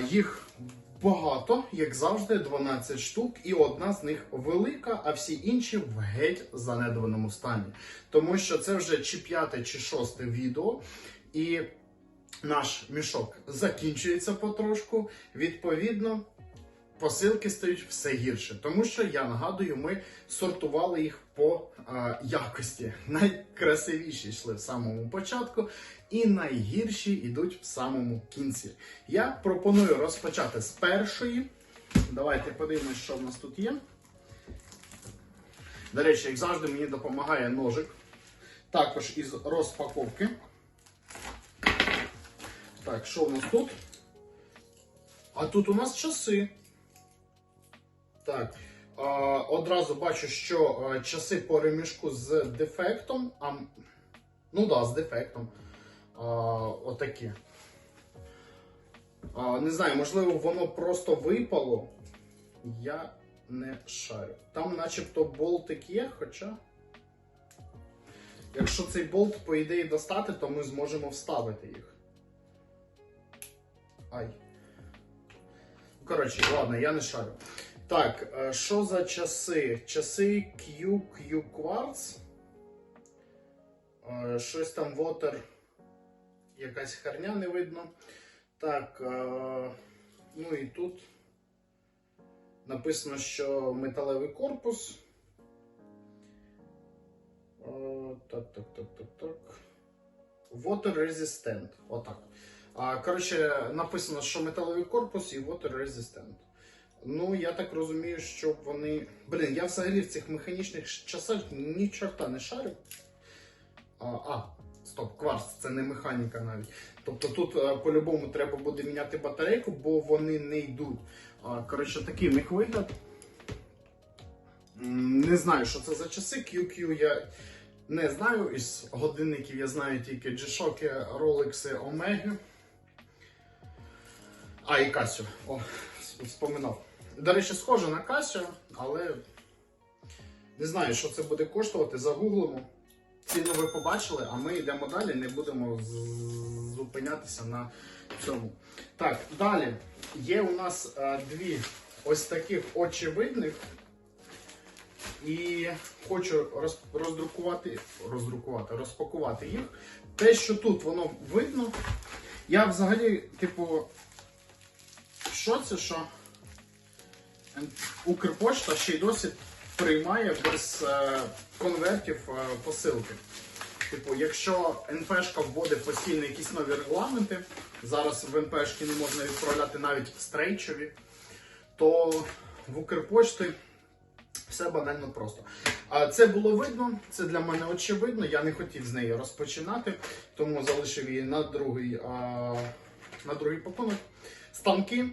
А, їх багато, як завжди, 12 штук, і одна з них велика, а всі інші в геть занедбаному стані. Тому що це вже чи п'яте, чи шосте відео, і наш мішок закінчується потрошку. Відповідно, посилки стають все гірше. Тому що я нагадую, ми сортували їх по е, якості. Найкрасивіші йшли в самому початку, і найгірші йдуть в самому кінці. Я пропоную розпочати з першої. Давайте подивимось, що в нас тут є. До речі, як завжди, мені допомагає ножик. Також із розпаковки. Так, що у нас тут? А тут у нас часи. Так. Одразу бачу, що часи по ремішку з дефектом. А, ну да, з дефектом. Отакі. А, не знаю, можливо, воно просто випало. Я не шарю. Там начебто болтик є, хоча. Якщо цей болт, по ідеї, достати, то ми зможемо вставити їх. Ай. Коротше, ладно, я не шарю. Так, е, що за часи? Часи Q, Q Quartz. Е, Щось там Water. Якась херня не видно. Так, е, ну і тут написано, що металевий корпус. Е, Так, так, так, так, так. Water Resistant. Отак. Коротше, написано, що металевий корпус і water resistant. Ну, я так розумію, що вони. Блін, я взагалі в цих механічних часах ні чорта не шарю. А, а стоп, кварц, це не механіка навіть. Тобто тут е, по-любому треба буде міняти батарейку, бо вони не йдуть. Коротше, такий в них вигляд. Не знаю, що це за часи. QQ я не знаю. Із годинників я знаю тільки G-Shock, Rolex, Omega. А, і Casio. О, споминав. До речі, схоже на Casio, але не знаю, що це буде коштувати. Загуглимо. Ціну ви побачили, а ми йдемо далі, не будемо зупинятися на цьому. Так, далі. Є у нас е, дві ось таких очевидних. І хочу роз, роздрукувати, роздрукувати, розпакувати їх. Те, що тут воно видно. Я взагалі, типу, що це, що Укрпочта ще й досі приймає без е, конвертів е, посилки. Типу, якщо НПшка вводить постійно якісь нові регламенти, зараз в НПшки не можна відправляти навіть стрейчові, то в Укрпочті все банально просто. Це було видно, це для мене очевидно. Я не хотів з неї розпочинати, тому залишив її на другий, на другий пакунок. Станки.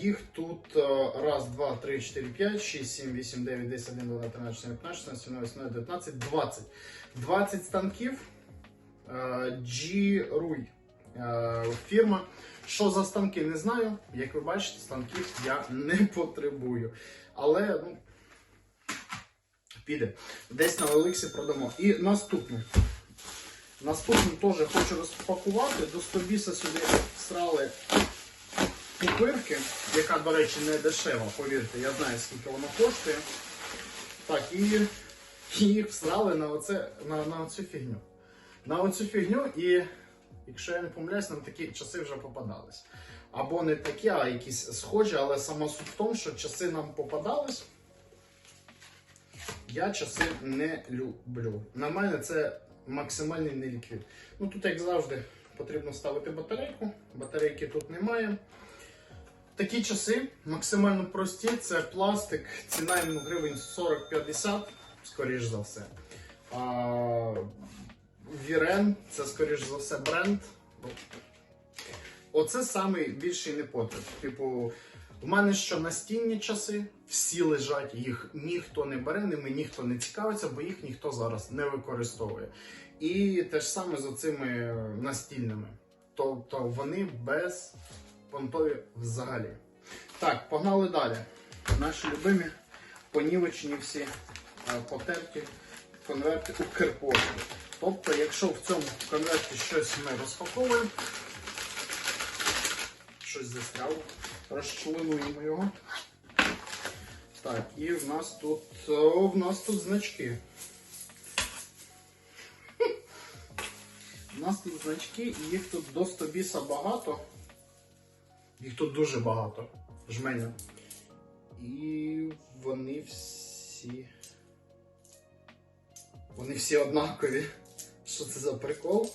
Їх тут а, раз, два, три, чотири, п'ять, шість, сім, вісім, дев'ять, десять, один, два, тринадцять, чотирнадцять, п'ятнадцять, шістнадцять, сімнадцять, дев'ятнадцять, двадцять. 20 станків. А, G-Ruy фірма. Що за станки, не знаю. Як ви бачите, станків я не потребую. Але ну, піде. Десь на Олексі продамо. І наступну. Наступну теж хочу розпакувати. До Стобіса сюди всрали пупирки, яка, до речі, не дешева, повірте, я знаю, скільки вона коштує. Так, і їх всрали на, оце, на, на оцю фігню. На оцю фігню, і якщо я не помиляюсь, нам такі часи вже попадались. Або не такі, а якісь схожі, але сама суть в тому, що часи нам попадались. Я часи не люблю. На мене це максимальний неліквід. Ну тут, як завжди, потрібно ставити батарейку. Батарейки тут немає. Такі часи максимально прості. Це пластик, ціна йому гривень 40-50, скоріш за все. А, Вірен, це скоріш за все бренд. Оце самий більший непотріб. Типу, в мене що настінні часи, всі лежать, їх ніхто не бере, ними ніхто не цікавиться, бо їх ніхто зараз не використовує. І те ж саме з оцими настільними. Тобто вони без понтові взагалі. Так, погнали далі. Наші любимі понівечені всі е, потерті конверти Укрпошти. Тобто, якщо в цьому конверті щось ми розпаковуємо, щось застряло. Розчленуємо його. Так, і в нас тут. О, в нас тут значки. У нас тут значки, і їх тут до 100 біса багато. Їх тут дуже багато. Жменя. І вони всі. Вони всі однакові. Що це за прикол?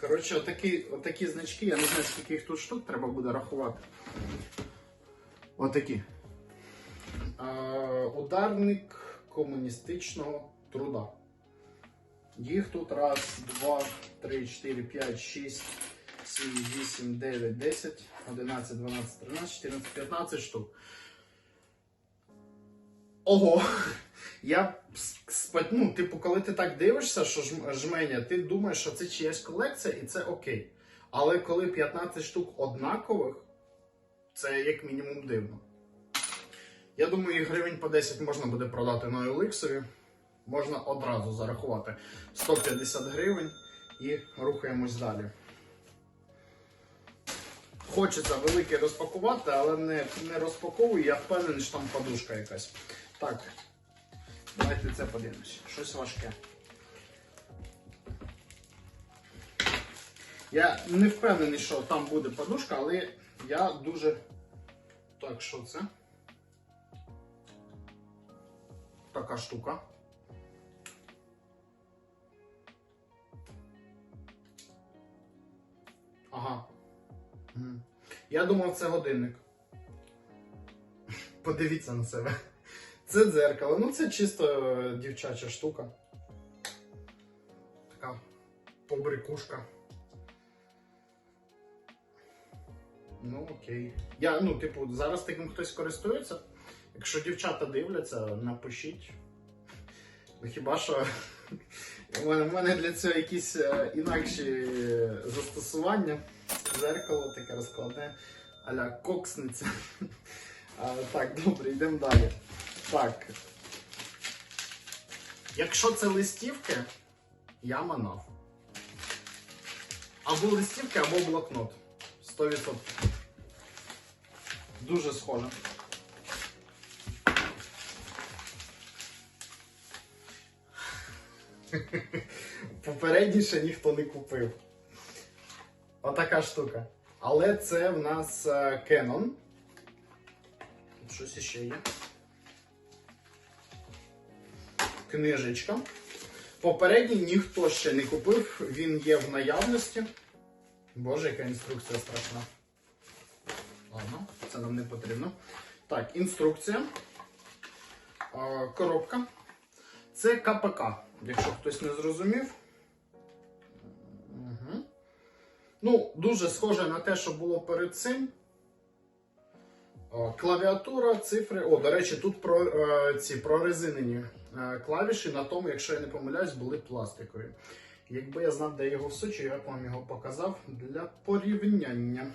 Коротше, отакі, отакі значки, я не знаю, скільки їх тут штук треба буде рахувати. Отакі. Е, ударник комуністичного труда. Їх тут раз, два, три, чотири, п'ять, шість, сім, вісім, дев'ять, десять, одинадцять, дванадцять, тринадцять, чотирнадцять, п'ятнадцять штук. Ого! Я ну, типу, коли ти так дивишся, що жменя, ти думаєш, що це чиясь колекція і це окей. Але коли 15 штук однакових, це як мінімум дивно. Я думаю, їх гривень по 10 можна буде продати на OLX. Можна одразу зарахувати 150 гривень і рухаємось далі. Хочеться великий розпакувати, але не, не розпаковую, я впевнений, що там подушка якась. Так, давайте це подивимось. Щось важке. Я не впевнений, що там буде подушка, але я дуже. Так, що це? Така штука. Я думав, це годинник. Подивіться на себе. Це дзеркало. Ну, це чисто е, дівчача штука. Така побрикушка. Ну, окей. Я, ну, типу, зараз таким хтось користується. Якщо дівчата дивляться, напишіть. Ну, хіба що в мене для цього якісь е, інакші застосування. Зеркало таке розкладне, аля коксниця. А, так, добре, йдемо далі. Так. Якщо це листівки, я манав. Або листівки, або блокнот. 100%. Дуже схоже. Попередніше ніхто не купив. Отака штука. Але це в нас е, Canon. Тут щось іще є. Книжечка. Попередній ніхто ще не купив, він є в наявності. Боже, яка інструкція страшна. Ладно, це нам не потрібно. Так, інструкція. Е, Коробка. Це КПК, якщо хтось не зрозумів. Ну, дуже схоже на те, що було перед цим. Клавіатура, цифри. О, до речі, тут про, е, ці прорезинені е, клавіші на тому, якщо я не помиляюсь, були пластикові. Якби я знав, де його всучу, я б вам його показав для порівняння.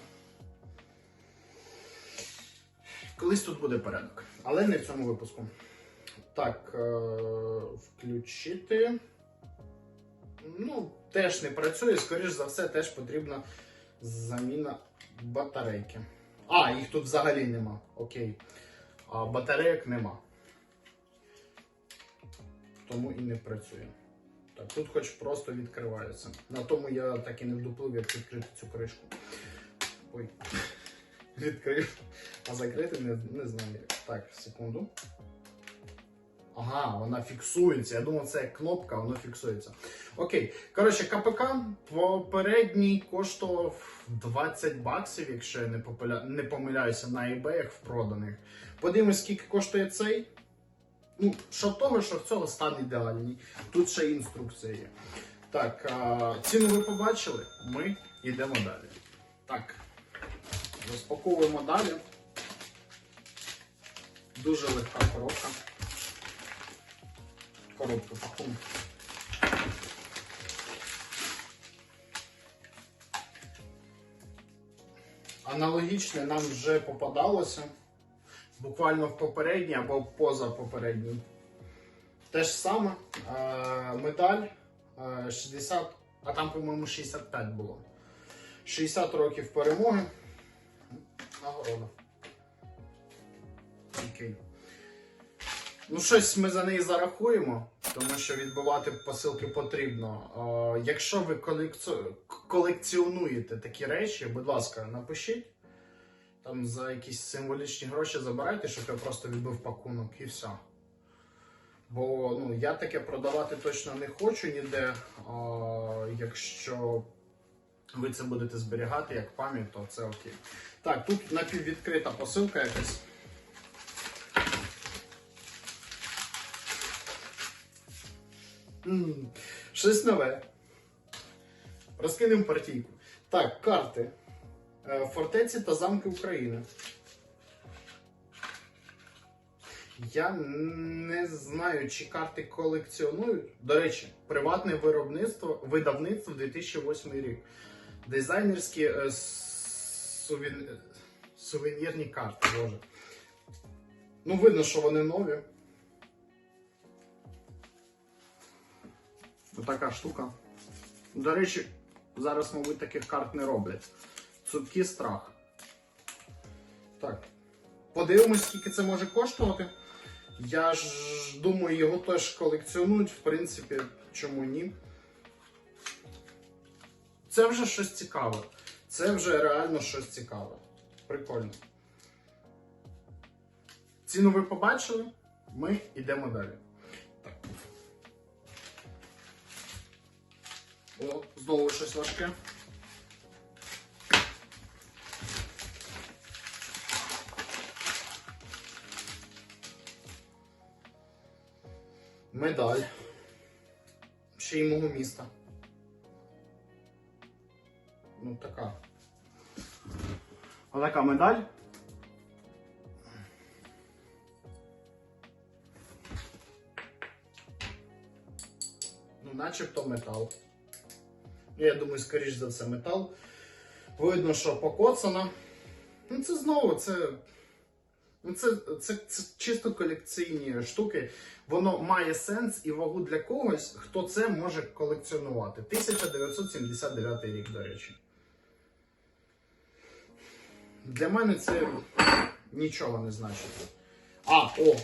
Колись тут буде порядок, але не в цьому випуску. Так, е, включити. Ну, теж не працює, скоріш за все, теж потрібна заміна батарейки. А, їх тут взагалі нема. Окей. А батарейок нема. Тому і не працює. Так, тут хоч просто відкривається. На тому я так і не вдуплив, як відкрити цю кришку. Ой. Відкрив. А закрити не, не знаю. Так, секунду. Ага, вона фіксується. Я думав, це як кнопка, воно фіксується. Окей. Коротше, КПК попередній коштував 20 баксів, якщо я не, попиля... не помиляюся на eBay в проданих. Подивимось, скільки коштує цей. Ну, що того, що в цього стан ідеальний. Тут ще інструкція є. Так, а, ціну ви побачили, ми йдемо далі. Так, розпаковуємо далі. Дуже легка коробка. Коробку пакунок. Аналогічне нам вже попадалося. Буквально в попередній або поза попередній. Те ж саме. Е, медаль е, 60, а там, по-моєму, 65 було. 60 років перемоги. Нагорода. Окей. Ну, щось ми за неї зарахуємо, тому що відбивати посилки потрібно. Е, якщо ви колекціонуєте такі речі, будь ласка, напишіть. Там за якісь символічні гроші забирайте, щоб я просто відбив пакунок і все. Бо ну, я таке продавати точно не хочу ніде. А, якщо ви це будете зберігати як пам'ять, то це окей. Так, тут напіввідкрита посилка якась. Щось нове. Розкинемо партійку. Так, карти. Е, Фортеці та замки України. Я не знаю, чи карти колекціонують. До речі, приватне виробництво, видавництво 2008 рік. Дизайнерські е, сувен... сувенірні карти, боже. Ну, видно, що вони нові. Отака штука. До речі, зараз, мабуть, таких карт не роблять. Цупкий страх. Так. Подивимось, скільки це може коштувати. Я ж думаю, його теж колекціонують, в принципі, чому ні. Це вже щось цікаве. Це вже реально щось цікаве. Прикольно. Ціну ви побачили, ми йдемо далі. О, знову щось важке. Медаль. Ще й мого міста. Ну, така. Отака медаль. Ну, начебто метал. Я думаю, скоріш за все, метал. Видно, що покоцана. Ну, це знову, це. Ну, це, це, це чисто колекційні штуки. Воно має сенс і вагу для когось, хто це може колекціонувати. 1979 рік, до речі. Для мене це нічого не значить. А, о!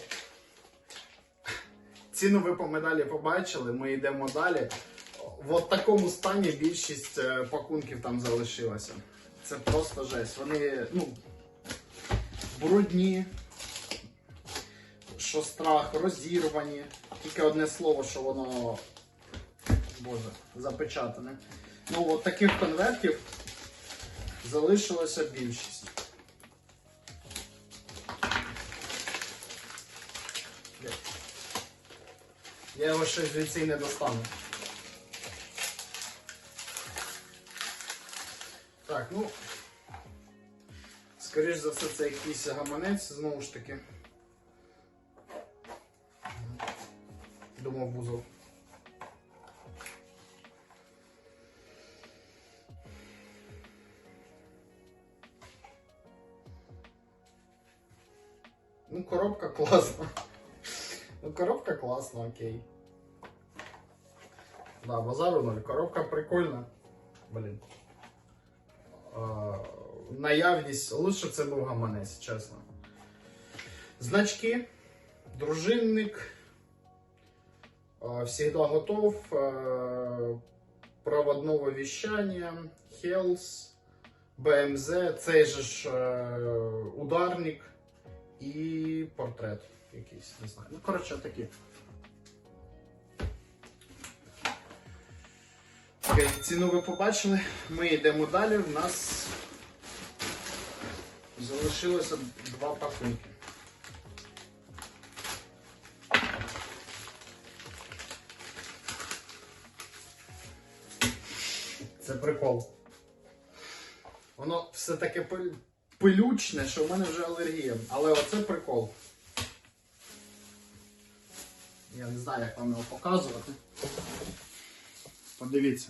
Ціну ви по медалі побачили, ми йдемо далі. В такому стані більшість е, пакунків там залишилася. Це просто жесть. Вони, ну, брудні, що страх, розірвані. Тільки одне слово, що воно. Боже, запечатане. Ну, от таких конвертів залишилося більшість. Я його ще звідси не достану. Так, ну. Скоріш за все, це якийсь гаманець, знову ж таки. Думав вузол. Ну, коробка класна. Ну, коробка класна, окей. Да, базару ноль. Коробка прикольна. Блін. А, наявність. Лучше це був гаманець, чесно. Значки. Дружинник. А, Всегда готов. а, Проводного вещания. Хелс. БМЗ. Цей же ж е, ударник. І портрет якийсь, не знаю. Ну, коротше, такі. Окей, ціну ви побачили. Ми йдемо далі. У нас залишилося два пакунки. Це прикол. Воно все таке пилючне, що в мене вже алергія. Але оце прикол. Я не знаю, як вам його показувати. Подивіться.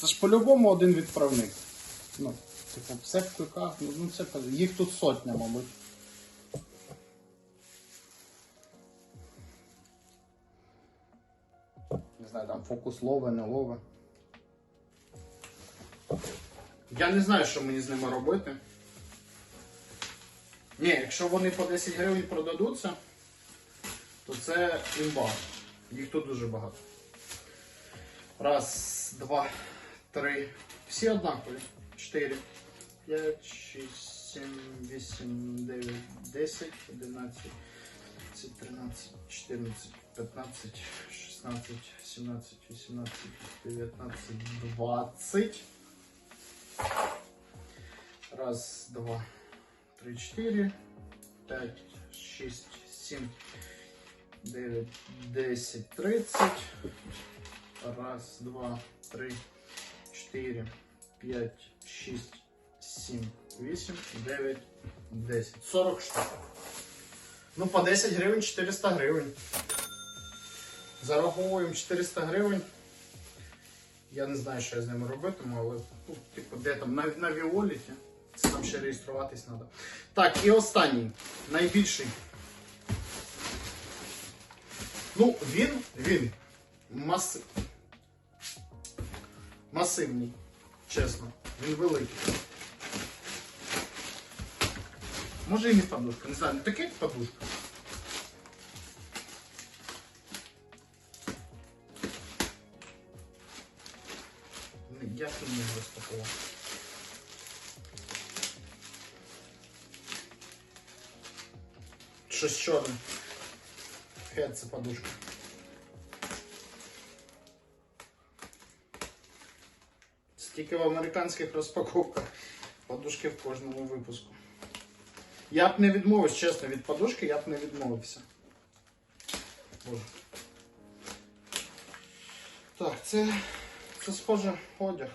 Це ж по-любому один відправник. Ну, типу, все в кликах, ну ну, це їх тут сотня, мабуть. Не знаю, там фокус лове, не лове. Я не знаю, що мені з ними робити. Ні, якщо вони по 10 гривень продадуться, то це імба. Їх тут дуже багато. Раз, два, три. Всі однакові. Чотири, п'ять, шість, сім, вісім, дев'ять, десять, одинадцять, тринадцять, чотирнадцять, п'ятнадцять, шістнадцять, сімнадцять, вісімнадцять, дев'ятнадцять, двадцять. Раз, два, три, чотири, п'ять, шість, сім, дев'ять, десять, тридцять. Раз, два, три, чотири, п'ять, шість, сім, вісім, дев'ять, десять. Сорок штук. Ну, по 10 гривень 400 гривень. Зараховуємо 400 гривень. Я не знаю, що я з ними робитиму, але ну, типу, де там на, на Віоліті. Це там ще реєструватись треба. Так, і останній, найбільший. Ну, він, він маси... масивний, чесно. Він великий. Може і не подушка, не знаю, не таке подушка. Я тут не розпакував. Щось чорне. Хед це подушка. Стільки в американських розпаковках. Подушки в кожному випуску. Я б не відмовився, чесно, від подушки я б не відмовився. Боже. Так, це, це схоже одяг.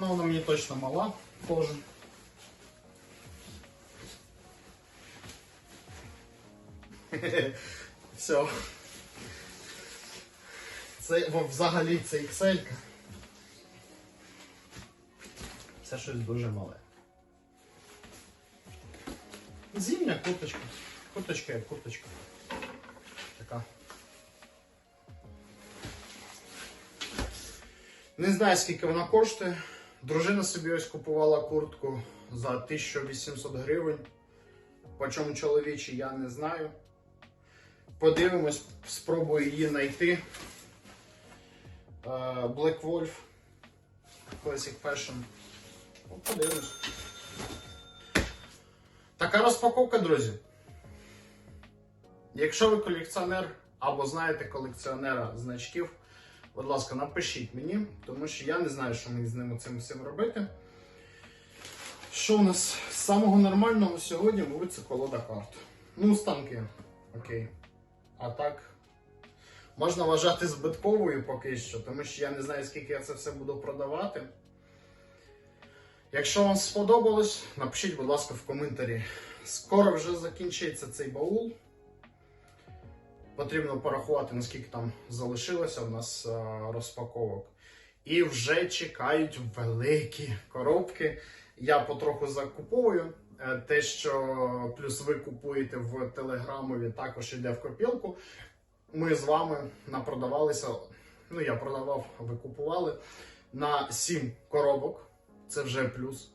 Ну, вона мені точно мала тоже. Все. Це во, взагалі це XL. Це щось дуже мале. Зимня курточка. Курточка як курточка. Така. Не знаю, скільки вона коштує. Дружина собі ось купувала куртку за 1800 гривень. По чому чоловічі, я не знаю. Подивимось, спробую її знайти. Е, Black Wolf Classic Fashion. Ну, Подивимось. Така розпаковка, друзі. Якщо ви колекціонер або знаєте колекціонера значків, будь ласка, напишіть мені, тому що я не знаю, що мені з ними цим всім робити. Що у нас з самого нормального сьогодні, мабуть, це колода карт. Ну, станки. Окей. А так, можна вважати збитковою поки що, тому що я не знаю, скільки я це все буду продавати. Якщо вам сподобалось, напишіть, будь ласка, в коментарі. Скоро вже закінчиться цей баул. Потрібно порахувати, наскільки там залишилося в нас е, розпаковок. І вже чекають великі коробки. Я потроху закуповую. Е, Те, що плюс ви купуєте в телеграмові, також йде в копілку. Ми з вами напродавалися. Ну, я продавав, ви купували на 7 коробок. Це вже плюс.